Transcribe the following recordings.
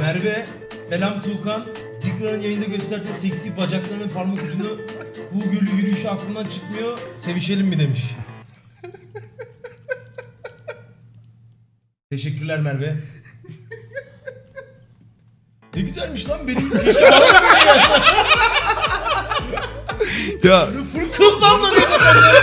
Merve, selam Tuğkan. Zikra'nın yayında gösterdiği seksi bacaklarının parmak ucunu Kuğu Gölü yürüyüşü aklımdan çıkmıyor. Sevişelim mi demiş. Teşekkürler Merve. Ne güzelmiş lan benim keşke. Ya lan. ne, ne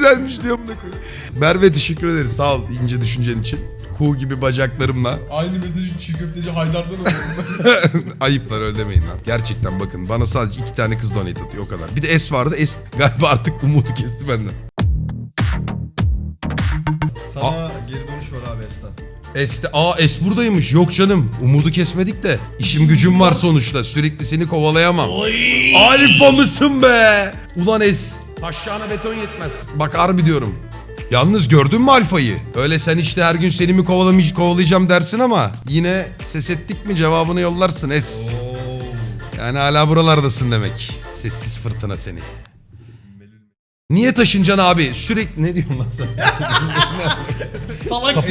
güzelmiş diyor koyayım. Merve teşekkür ederiz sağ ol ince düşüncen için. Kuğu gibi bacaklarımla. Aynı mesajı çiğ köfteci Haydar'dan alıyorum. Ayıplar öyle demeyin lan. Gerçekten bakın bana sadece iki tane kız donate atıyor o kadar. Bir de S vardı. S galiba artık umudu kesti benden. Sana geri dönüş var abi Estan. S'te, aa S buradaymış. Yok canım. Umudu kesmedik de. İşim gücüm var sonuçta. Sürekli seni kovalayamam. Alfa mısın be? Ulan S. Taşağına beton yetmez. Bak harbi diyorum. Yalnız gördün mü alfayı? Öyle sen işte her gün seni mi kovalamış, kovalayacağım dersin ama yine ses ettik mi cevabını yollarsın S. Yani hala buralardasın demek. Sessiz fırtına seni. Niye taşıncaksın abi? Sürekli ne diyorsun lan sen? Salak.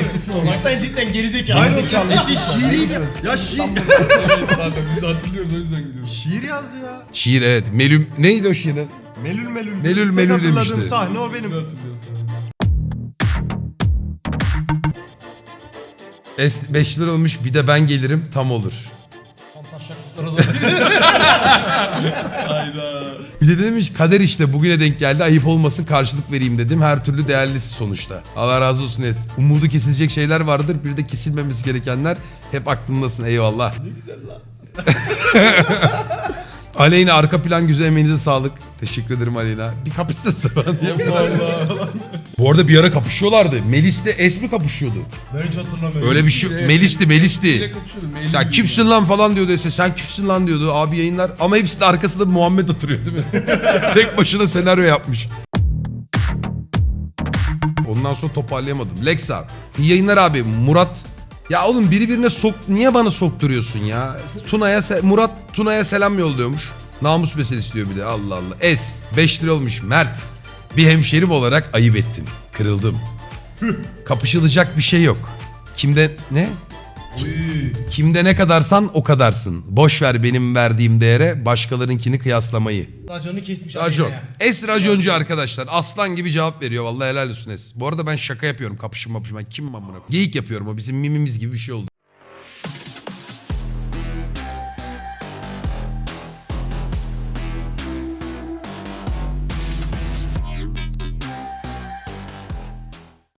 Sen cidden gerizekalı. Aynı zekalı. Esin şiiriydi. Ya şiir. zaten biz hatırlıyoruz o yüzden gidiyoruz. şiir yazdı ya. Şiir evet. Melüm neydi o şiirin? Melül melül. Melül Tek melül hatırladığım demişti. sahne o benim. Es 5 lira olmuş bir de ben gelirim tam olur. Hayda. Bir de demiş kader işte bugüne denk geldi ayıp olmasın karşılık vereyim dedim. Her türlü değerlisi sonuçta. Allah razı olsun Es. Umudu kesilecek şeyler vardır bir de kesilmemesi gerekenler hep aklımdasın eyvallah. Ne güzel lan. Aleyna arka plan güzel emeğinize sağlık. Teşekkür ederim Aleyna. Bir kapışsın falan diye. Bu arada bir ara kapışıyorlardı. Melis'le Es mi kapışıyordu? Ben hiç hatırlamıyorum. Öyle bir şey. Melis'ti Melis'ti. Sen kimsin lan falan diyordu Ese. Sen kimsin lan diyordu abi yayınlar. Ama hepsinin arkasında Muhammed oturuyor değil mi? Tek başına senaryo yapmış. Ondan sonra toparlayamadım. Lex abi. İyi yayınlar abi. Murat. Ya oğlum biri birine sok... Niye bana sokturuyorsun ya? Tuna'ya... se- Murat Tuna'ya selam yolluyormuş. Namus meselesi diyor bir de. Allah Allah. Es. 5 lira olmuş. Mert. Bir hemşerim olarak ayıp ettin. Kırıldım. Kapışılacak bir şey yok. Kimde... Ne? Kimde ne kadarsan o kadarsın. Boş ver benim verdiğim değere başkalarınkini kıyaslamayı. Raconu kesmiş. Racon. Aleyna. Es raconcu arkadaşlar. Aslan gibi cevap veriyor. Vallahi helal olsun Es. Bu arada ben şaka yapıyorum. Kapışım mapışım. Ben kim amına koyayım? Geyik yapıyorum. O bizim mimimiz gibi bir şey oldu.